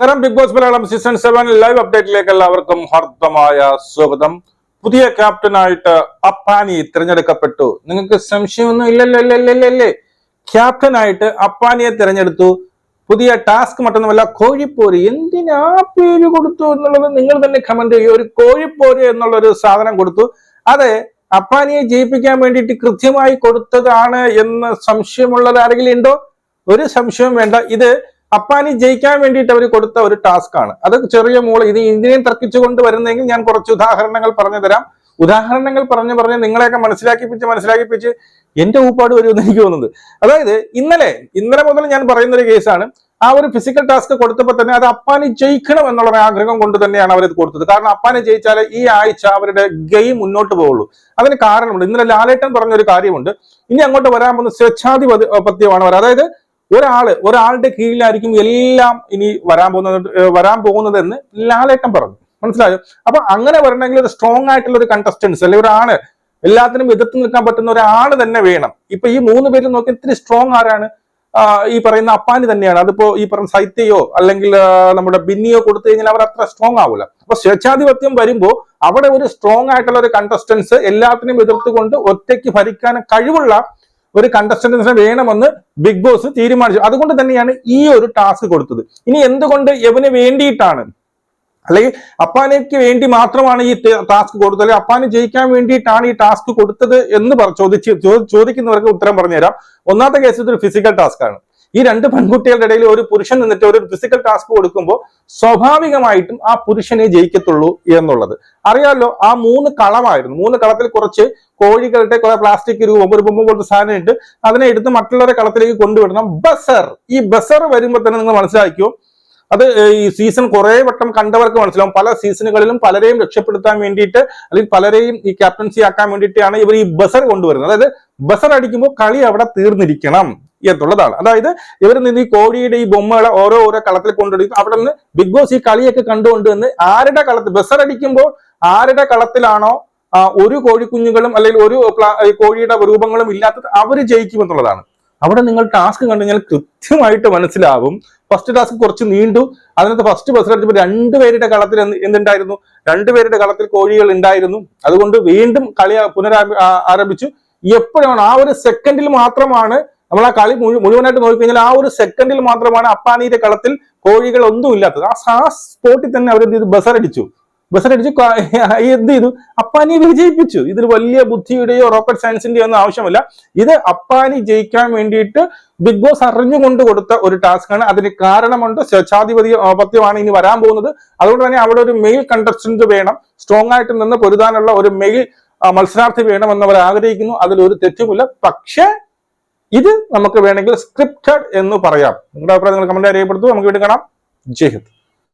നമസ്കാരം Bigg Boss Malayalam season seven live അപ്ഡേറ്റിലേക്ക് എല്ലാവർക്കും ഹർദ്ദമായ സ്വാഗതം. പുതിയ ക്യാപ്റ്റനായിട്ട് അപ്പാനി തിരഞ്ഞെടുക്കപ്പെട്ടു. നിങ്ങൾക്ക് സംശയമൊന്നും ഇല്ലല്ലോ ഇല്ലല്ലേ ക്യാപ്റ്റനായിട്ട് അപ്പാനിയെ തിരഞ്ഞെടുത്തു. പുതിയ ടാസ്ക് മറ്റൊന്നുമല്ല കോഴിപ്പോര് എന്തിനാ പേര് കൊടുത്തു എന്നുള്ളത് നിങ്ങൾ തന്നെ കമന്റ് ചെയ്യുക. ഒരു കോഴിപ്പോര് എന്നുള്ള ഒരു സാധനം കൊടുത്തു. അതെ അപ്പാനിയെ ജയിപ്പിക്കാൻ വേണ്ടിയിട്ട് കൃത്യമായി കൊടുത്തതാണ് എന്ന് സംശയമുള്ളത് ആരെങ്കിലും ഉണ്ടോ? ഒരു സംശയവും വേണ്ട. ഇത് അപ്പാനി ജയിക്കാൻ വേണ്ടിയിട്ട് അവർ കൊടുത്ത ഒരു ടാസ്ക് ആണ്. അത് ചെറിയ മോൾ ഇത് ഇന്ത്യയും തർക്കിച്ചുകൊണ്ട് വരുന്നെങ്കിൽ ഞാൻ കുറച്ച് ഉദാഹരണങ്ങൾ പറഞ്ഞു തരാം. ഉദാഹരണങ്ങൾ പറഞ്ഞു പറഞ്ഞ് നിങ്ങളെയൊക്കെ മനസ്സിലാക്കിപ്പിച്ച് മനസ്സിലാക്കിപ്പിച്ച് എന്റെ ഊപ്പാട് വരുമെന്ന് എനിക്ക് തോന്നുന്നത്. അതായത് ഇന്നലെ ഇന്നലെ മുതൽ ഞാൻ പറയുന്ന ഒരു കേസാണ്. ആ ഒരു ഫിസിക്കൽ ടാസ്ക് കൊടുത്തപ്പോൾ തന്നെ അത് അപ്പാനി ജയിക്കണം എന്നുള്ള ആഗ്രഹം കൊണ്ട് തന്നെയാണ് അവർ ഇത് കൊടുത്തത്. കാരണം അപ്പാനെ ജയിച്ചാൽ ഈ ആഴ്ച അവരുടെ ഗെയിം മുന്നോട്ട് പോവുള്ളൂ. അതിന് കാരണമുണ്ട്. ഇന്നലെ ലാലേട്ടൻ പറഞ്ഞൊരു കാര്യമുണ്ട്. ഇനി അങ്ങോട്ട് വരാൻ പോകുന്ന സ്വേച്ഛാധിപത്യമാണ് അവർ അതായത് ഒരാൾ ഒരാളുടെ കീഴിലായിരിക്കും എല്ലാം ഇനി വരാൻ പോകുന്നത് വരാൻ പോകുന്നതെന്ന് ലാലേട്ടൻ പറഞ്ഞു. മനസ്സിലായോ? അപ്പൊ അങ്ങനെ വരണമെങ്കിൽ ഒരു സ്ട്രോങ് ആയിട്ടുള്ള ഒരു കണ്ടസ്റ്റൻസ് അല്ലെങ്കിൽ ഒരാൾ എല്ലാത്തിനും എതിർത്ത് നിൽക്കാൻ പറ്റുന്ന ഒരാൾ തന്നെ വേണം. ഇപ്പൊ ഈ മൂന്ന് പേര് നോക്കി ഇത്തിരി സ്ട്രോങ് ആരാണ്? ഈ പറയുന്ന അപ്പാനി തന്നെയാണ്. അതിപ്പോ ഈ പറഞ്ഞ സൈത്യയോ അല്ലെങ്കിൽ നമ്മുടെ ബിന്നിയോ കൊടുത്തു കഴിഞ്ഞാൽ അവർ അത്ര സ്ട്രോങ് ആവില്ല അപ്പൊ സ്വേച്ഛാധിപത്യം വരുമ്പോ അവിടെ ഒരു സ്ട്രോങ് ആയിട്ടുള്ള ഒരു കണ്ടസ്റ്റൻസ് എല്ലാത്തിനും എതിർത്തുകൊണ്ട് ഒറ്റയ്ക്ക് ഭരിക്കാൻ കഴിവുള്ള ഒരു കണ്ടസ്റ്റന്റിനെ വേണമെന്ന് ബിഗ് ബോസ് തീരുമാനിച്ചു. അതുകൊണ്ട് തന്നെയാണ് ഈ ഒരു ടാസ്ക് കൊടുത്തത്. ഇനി എന്തുകൊണ്ട് എവന് വേണ്ടിയിട്ടാണ്? അല്ലെങ്കിൽ അപ്പാനയ്ക്ക് വേണ്ടി മാത്രമാണ് ഈ ടാസ്ക് കൊടുത്തത്. അല്ലെങ്കിൽ അപ്പാന് ജയിക്കാൻ വേണ്ടിയിട്ടാണ് ഈ ടാസ്ക് കൊടുത്തത് എന്ന് ചോദിച്ച് ചോദിക്കുന്നവർക്ക് ഉത്തരം പറഞ്ഞുതരാം. ഒന്നാമത്തെ കേസ് ഇതൊരു ഫിസിക്കൽ ടാസ്ക് ആണ്. ഈ രണ്ട് പെൺകുട്ടികളുടെ ഇടയിൽ ഒരു പുരുഷൻ നിന്നിട്ട് ഒരു ഫിസിക്കൽ ടാസ്ക് കൊടുക്കുമ്പോൾ സ്വാഭാവികമായിട്ടും ആ പുരുഷനെ ജയിക്കത്തുള്ളൂ എന്നുള്ളത്. അറിയാമല്ലോ ആ മൂന്ന് കളമായിരുന്നു. മൂന്ന് കളത്തിൽ കുറച്ച് കോഴികളുടെ കുറെ പ്ലാസ്റ്റിക് രൂപം ഒരു ബൊമ്മ പോലത്തെ സാധനം ഇട്ട് അതിനെ എടുത്ത് മറ്റുള്ളവരെ കളത്തിലേക്ക് കൊണ്ടുവിടണം. ബസർ. ഈ ബസർ വരുമ്പോൾ തന്നെ നിങ്ങൾ മനസ്സിലാക്കിയോ? അത് ഈ സീസൺ കുറെ വട്ടം കണ്ടവർക്ക് മനസ്സിലാവും. പല സീസണുകളിലും പലരെയും രക്ഷപ്പെടുത്താൻ വേണ്ടിയിട്ട് അല്ലെങ്കിൽ പലരെയും ഈ ക്യാപ്റ്റൻസി ആക്കാൻ വേണ്ടിയിട്ടാണ് ഇവർ ഈ ബസർ കൊണ്ടുവരുന്നത്. അതായത് ബസർ അടിക്കുമ്പോൾ കളി അവിടെ തീർന്നിരിക്കണം. എന്നുള്ളതാണ്. അതായത് ഇവർ നിന്ന് ഈ കോഴിയുടെ ഈ ബൊമ്മകളെ ഓരോ ഓരോ കളത്തിൽ കൊണ്ടുവരും അവിടെ നിന്ന് ബിഗ് ബോസ് ഈ കളിയൊക്കെ കണ്ടുകൊണ്ട് വന്ന് ആരുടെ കളത്തിൽ ബസർ അടിക്കുമ്പോൾ ആരുടെ കളത്തിലാണോ ഒരു കോഴിക്കുഞ്ഞുങ്ങളും അല്ലെങ്കിൽ ഒരു കോഴിയുടെ രൂപങ്ങളും ഇല്ലാത്തത് അവർ ജയിക്കും എന്നുള്ളതാണ്. അവിടെ നിങ്ങൾ ടാസ്ക് കണ്ടു കഴിഞ്ഞാൽ കൃത്യമായിട്ട് മനസ്സിലാവും. ഫസ്റ്റ് ടാസ്ക് കുറച്ച് നീണ്ടു. അതിനകത്ത് ഫസ്റ്റ് ബസ് അടിച്ചപ്പോൾ രണ്ടുപേരുടെ കളത്തിൽ എന്ത് എന്തുണ്ടായിരുന്നു? രണ്ടുപേരുടെ കളത്തിൽ കോഴികൾ ഉണ്ടായിരുന്നു. അതുകൊണ്ട് വീണ്ടും കളി പുനരാ ആരംഭിച്ചു. എപ്പോഴാണ്? ആ ഒരു സെക്കൻഡിൽ മാത്രമാണ് നമ്മൾ ആ കളി മുഴു- മുഴുവനായിട്ട് നോക്കിക്കഴിഞ്ഞാൽ ആ ഒരു സെക്കൻഡിൽ മാത്രമാണ് അപ്പാനീന്റെ കളത്തിൽ കോഴികൾ ഒന്നും ഇല്ലാത്തത്. ആ സ്പോട്ടിൽ തന്നെ അവർ എന്ത് ചെയ്തു? ബസർ അടിച്ചു. എന്ത് ചെയ്തു? അപ്പാനിയെ വിജയിപ്പിച്ചു. ഇതിൽ വലിയ ബുദ്ധിയുടെയോ റോക്കറ്റ് സയൻസിന്റെയോ ഒന്നും ആവശ്യമില്ല. ഇത് അപ്പാനി ജയിക്കാൻ വേണ്ടിയിട്ട് ബിഗ് ബോസ് അറിഞ്ഞുകൊണ്ട് കൊടുത്ത ഒരു ടാസ്ക് ആണ്. അതിന് കാരണമുണ്ട്. സ്വേച്ഛാധിപതി പത്യമാണ് ഇനി വരാൻ പോകുന്നത്. അതുകൊണ്ട് തന്നെ അവിടെ ഒരു മെയിൽ കണ്ടസ്റ്റന്റ് വേണം. സ്ട്രോങ് ആയിട്ട് നിന്ന് പൊരുതാനുള്ള ഒരു മെയിൽ മത്സരാർത്ഥി വേണമെന്ന് അവർ ആഗ്രഹിക്കുന്നു. അതിലൊരു തെറ്റുമില്ല. പക്ഷേ ഇത് നമുക്ക് വേണമെങ്കിൽ സ്ക്രിപ്റ്റഡ് എന്ന് പറയാം. നിങ്ങളുടെ അഭിപ്രായം നിങ്ങൾ കമന്റ് അറിയപ്പെടുത്തു നമുക്ക് വീണ്ടും കാണാം. ജയ് ഹിന്ദ്.